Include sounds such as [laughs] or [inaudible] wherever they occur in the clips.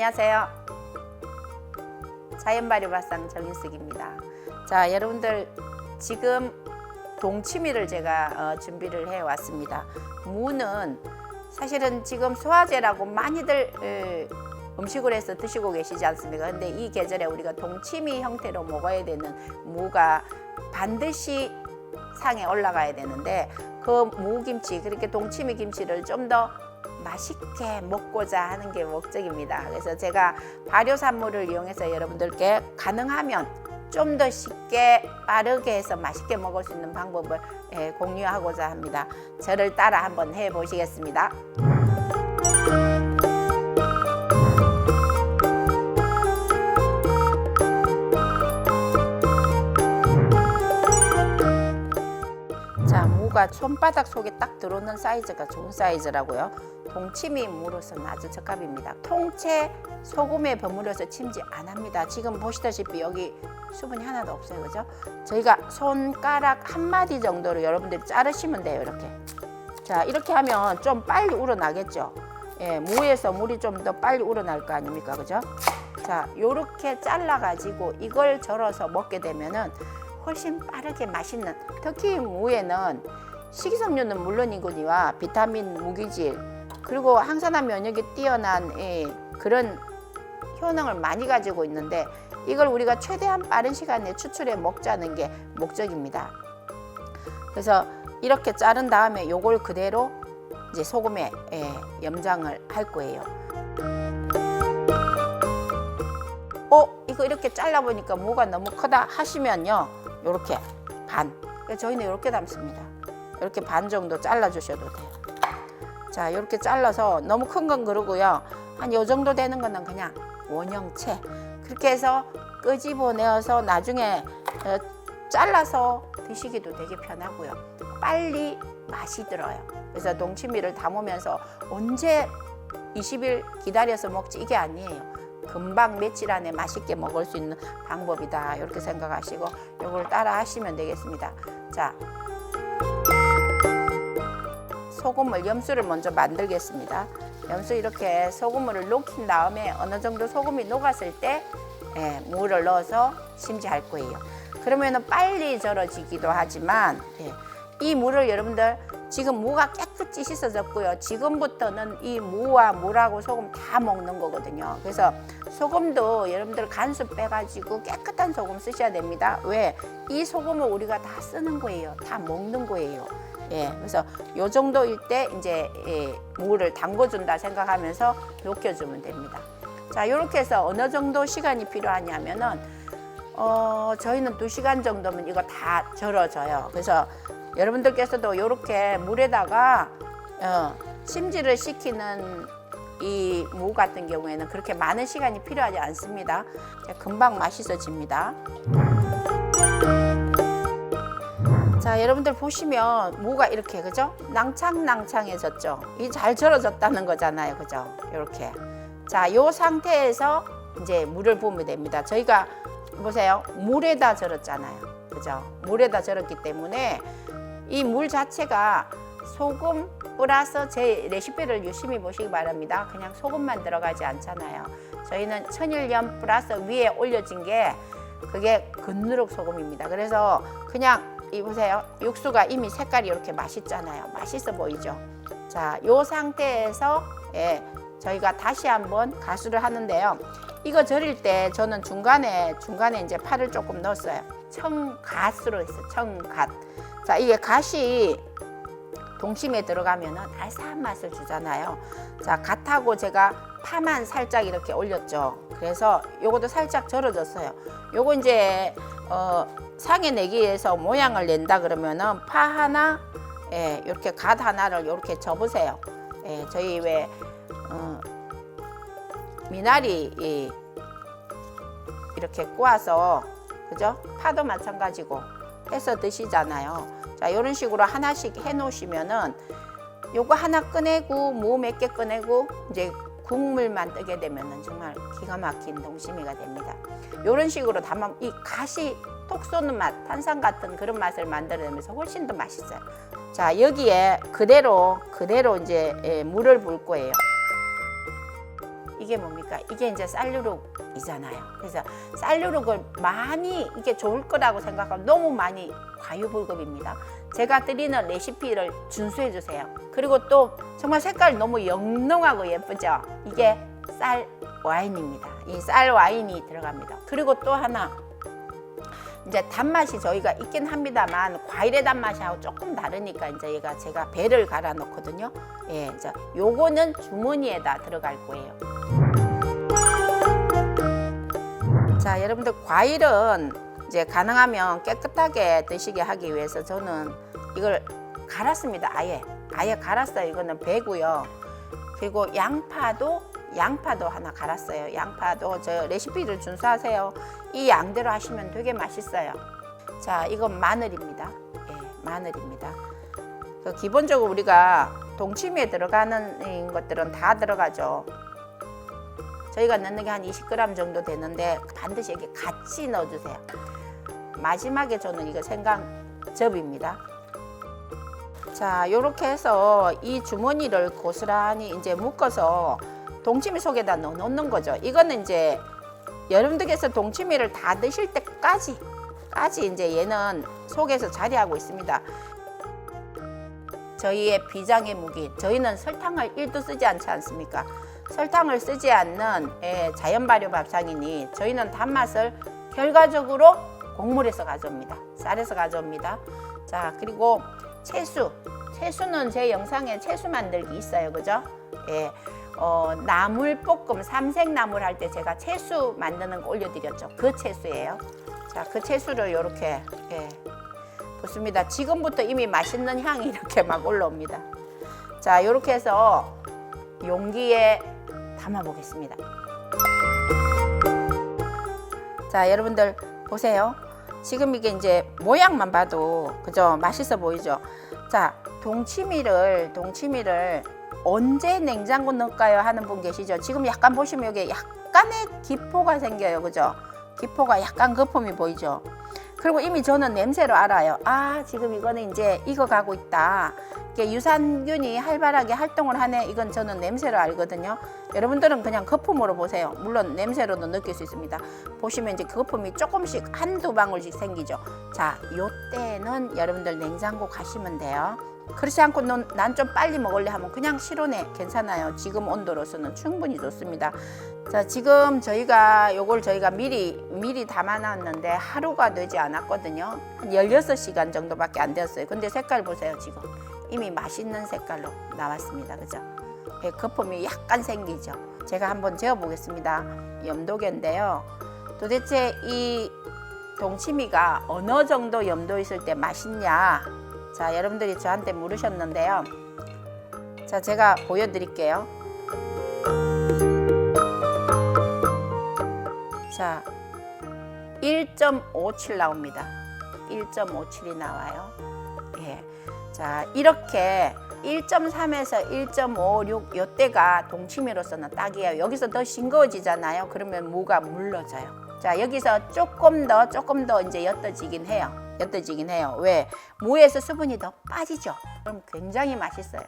안녕하세요. 자연발효발상 정인숙입니다. 자, 여러분들 지금 동치미를 제가 어, 준비를 해 왔습니다. 무는 사실은 지금 소화제라고 많이들 에, 음식을 해서 드시고 계시지 않습니까? 근데 이 계절에 우리가 동치미 형태로 먹어야 되는 무가 반드시 상에 올라가야 되는데 그 무김치 그렇게 동치미 김치를 좀더 맛있게 먹고자 하는 게 목적입니다. 그래서 제가 발효산물을 이용해서 여러분들께 가능하면 좀 더 쉽게 빠르게 해서 맛있게 먹을 수 있는 방법을 예, 공유하고자 합니다. 저를 따라 한번 해 보시겠습니다. 무가 손바닥 속에 딱 들어오는 사이즈가 좋은 사이즈라고요. 동치미 무로서는 아주 적합입니다. 통째 소금에 버무려서 침지 안 합니다. 지금 보시다시피 여기 수분이 하나도 없어요. 그죠? 저희가 손가락 한 마디 정도로 여러분들이 자르시면 돼요. 이렇게. 자, 이렇게 하면 좀 빨리 우러나겠죠? 예, 무에서 물이 좀 더 빨리 우러날 거 아닙니까? 그죠? 자, 요렇게 잘라가지고 이걸 절어서 먹게 되면은 훨씬 빠르게 맛있는 특히 무에는 식이섬유는 물론이거니와 비타민, 무기질 그리고 항산화 면역이 뛰어난 예, 그런 효능을 많이 가지고 있는데 이걸 우리가 최대한 빠른 시간에 추출해 먹자는 게 목적입니다. 그래서 이렇게 자른 다음에 요걸 그대로 이제 소금에 예, 염장을 할 거예요. 어 이거 이렇게 잘라 보니까 무가 너무 크다 하시면요 요렇게 반 저희는 이렇게 담습니다 이렇게 반 정도 잘라 주셔도 돼요. 자 이렇게 잘라서 너무 큰 건 그러고요. 한 요 정도 되는 거는 그냥 원형체. 그렇게 해서 끄집어내어서 나중에 어, 잘라서 드시기도 되게 편하고요. 빨리 맛이 들어요. 그래서 동치미를 담으면서 언제 20일 기다려서 먹지? 이게 아니에요. 금방 며칠 안에 맛있게 먹을 수 있는 방법이다. 이렇게 생각하시고 이걸 따라 하시면 되겠습니다. 자 소금을 염수를 먼저 만들겠습니다 염수 이렇게 소금물을 녹인 다음에 어느 정도 소금이 녹았을 때 예, 물을 넣어서 심지할 거예요 그러면은 빨리 절어지기도 하지만 예, 이 물을 여러분들 지금 무가 깨끗이 씻어졌고요. 지금부터는 이 무와 물하고 소금 다 먹는 거거든요. 그래서 소금도 여러분들 간수 빼가지고 깨끗한 소금 쓰셔야 됩니다. 왜? 이 소금을 우리가 다 쓰는 거예요. 다 먹는 거예요. 예, 그래서 요 정도일 때 이제 예, 무를 담궈준다 생각하면서 녹여주면 됩니다. 자, 이렇게 해서 어느 정도 시간이 필요하냐면은 어, 저희는 두 시간 정도면 이거 다 절어져요. 그래서 여러분들께서도 이렇게 물에다가 어, 심지를 시키는 이 무 같은 경우에는 그렇게 많은 시간이 필요하지 않습니다. 금방 맛있어집니다. 자, 여러분들 보시면 무가 이렇게 그죠? 낭창낭창해졌죠. 이 잘 절어졌다는 거잖아요, 그죠? 이렇게. 자, 요 상태에서 이제 물을 부으면 됩니다. 저희가 보세요, 물에다 절었잖아요, 그죠? 물에다 절었기 때문에 이 물 자체가 소금 플러스 제 레시피를 유심히 보시기 바랍니다. 그냥 소금만 들어가지 않잖아요. 저희는 천일염 플러스 위에 올려진 게 그게 근누룩 소금입니다. 그래서 그냥 이 보세요. 육수가 이미 색깔이 이렇게 맛있잖아요. 맛있어 보이죠? 자, 요 상태에서 예, 저희가 다시 한번 가수를 하는데요. 이거 절일 때 저는 중간에 중간에 이제 파를 조금 넣었어요. 청갓으로 했어요. 청갓. 자, 이게 갓이 동심에 들어가면은 알싸한 맛을 주잖아요. 자, 갓하고 제가 파만 살짝 이렇게 올렸죠. 그래서 요것도 살짝 절어졌어요. 요거 이제 어, 상에 내기 위해서 모양을 낸다 그러면은 파 하나, 예, 이렇게 갓 하나를 이렇게 접으세요. 예, 저희 왜 어, 미나리 이, 이렇게 꼬아서 그죠? 파도 마찬가지고 해서 드시잖아요. 자, 이런 식으로 하나씩 해 놓으시면은 요거 하나 꺼내고 무 몇 개 꺼내고 이제 국물만 뜨게 되면은 정말 기가 막힌 동심이가 됩니다. 이런 식으로 담아 이 가시 톡 쏘는 맛, 탄산 같은 그런 맛을 만들어내면서 훨씬 더 맛있어요. 자, 여기에 그대로 그대로 이제 예, 물을 부을 거예요. 이게 뭡니까? 이게 이제 쌀누룩이잖아요. 그래서 쌀누룩을 많이 이게 좋을 거라고 생각하면 너무 많이 과유불급입니다. 제가 드리는 레시피를 준수해 주세요. 그리고 또 정말 색깔이 너무 영롱하고 예쁘죠? 이게 쌀 와인입니다. 이 쌀 와인이 들어갑니다. 그리고 또 하나 이제 단맛이 저희가 있긴 합니다만 과일의 단맛하고 조금 다르니까 이제 얘가 제가 배를 갈아 넣거든요. 예, 이제 요거는 주머니에다 들어갈 거예요. 자, 여러분들 과일은 이제 가능하면 깨끗하게 드시게 하기 위해서 저는 이걸 갈았습니다. 아예 아예 갈았어요. 이거는 배고요. 그리고 양파도 양파도 하나 갈았어요. 양파도 저 레시피를 준수하세요. 이 양대로 하시면 되게 맛있어요. 자, 이건 마늘입니다. 예, 마늘입니다. 그 기본적으로 우리가 동치미에 들어가는 이 것들은 다 들어가죠. 저희가 넣는 게 한 20g 정도 되는데 반드시 이렇게 같이 넣어주세요. 마지막에 저는 이거 생강즙입니다. 자, 이렇게 해서 이 주머니를 고스란히 이제 묶어서 동치미 속에다 넣어 놓는 거죠. 이거는 이제 여러분들께서 동치미를 다 드실 때까지 까지 이제 얘는 속에서 자리하고 있습니다. 저희의 비장의 무기, 저희는 설탕을 1도 쓰지 않지 않습니까? 설탕을 쓰지 않는 예, 자연 발효 밥상이니 저희는 단맛을 결과적으로 곡물에서 가져옵니다. 쌀에서 가져옵니다. 자, 그리고 채수. 채수는 제 영상에 채수 만들기 있어요. 그죠? 예. 어, 나물 볶음, 삼색 나물 할 때 제가 채수 만드는 거 올려드렸죠. 그 채수예요. 자, 그 채수를 이렇게 예, 붓습니다. 지금부터 이미 맛있는 향이 [laughs] 이렇게 막 올라옵니다. 자, 이렇게 해서 용기에 담아 보겠습니다. 자, 여러분들 보세요. 지금 이게 이제 모양만 봐도 그죠? 맛있어 보이죠? 자, 동치미를 동치미를 언제 냉장고 넣을까요? 하는 분 계시죠? 지금 약간 보시면 여기 약간의 기포가 생겨요. 그죠? 기포가 약간 거품이 보이죠? 그리고 이미 저는 냄새로 알아요. 아, 지금 이거는 이제 익어가고 있다. 이게 유산균이 활발하게 활동을 하네. 이건 저는 냄새로 알거든요. 여러분들은 그냥 거품으로 보세요. 물론 냄새로도 느낄 수 있습니다. 보시면 이제 그 거품이 조금씩 한두 방울씩 생기죠. 자, 요때는 여러분들 냉장고 가시면 돼요. 그렇지 않고 난 좀 빨리 먹을래 하면 그냥 실온에 괜찮아요. 지금 온도로서는 충분히 좋습니다. 자, 지금 저희가 요걸 저희가 미리 미리 담아 놨는데 하루가 되지 않았거든요. 한 16시간 정도밖에 안 되었어요. 근데 색깔 보세요, 지금. 이미 맛있는 색깔로 나왔습니다. 그죠? 예, 거품이 약간 생기죠. 제가 한번 재어 보겠습니다. 염도계인데요. 도대체 이 동치미가 어느 정도 염도 있을 때 맛있냐? 자, 여러분들이 저한테 물으셨는데요. 자, 제가 보여드릴게요. 자, 1.57 나옵니다. 1.57이 나와요. 예. 자, 이렇게 1.3에서 1.56 요때가 동치미로서는 딱이에요. 여기서 더 싱거워지잖아요. 그러면 무가 물러져요. 자, 여기서 조금 더 조금 더 이제 옅어지긴 해요. 옅어지긴 해요. 왜? 무에서 수분이 더 빠지죠. 그럼 굉장히 맛있어요.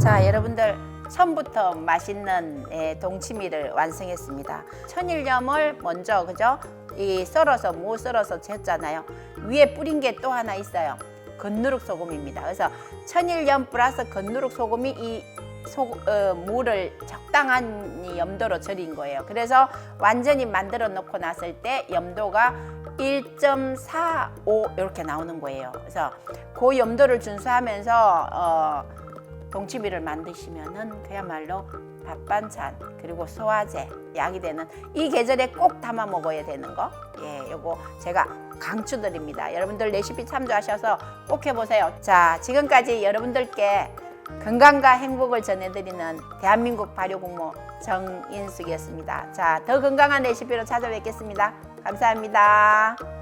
자, 여러분들 처음부터 맛있는 예, 동치미를 완성했습니다. 천일염을 먼저 그죠? 이 썰어서 무 썰어서 쟀잖아요. 위에 뿌린 게 또 하나 있어요. 건누룩 소금입니다. 그래서 천일염 플러스 건누룩 소금이 이 소, 어, 무를 적당한 이 염도로 절인 거예요. 그래서 완전히 만들어 놓고 났을 때 염도가 1.45 이렇게 나오는 거예요. 그래서 그 염도를 준수하면서 어, 동치미를 만드시면은 그야말로 밥 반찬 그리고 소화제 약이 되는 이 계절에 꼭 담아 먹어야 되는 거. 예, 요거 제가 강추드립니다. 여러분들 레시피 참조하셔서 꼭 해보세요. 자, 지금까지 여러분들께 건강과 행복을 전해드리는 대한민국 발효공모 정인숙이었습니다. 자, 더 건강한 레시피로 찾아뵙겠습니다. 감사합니다.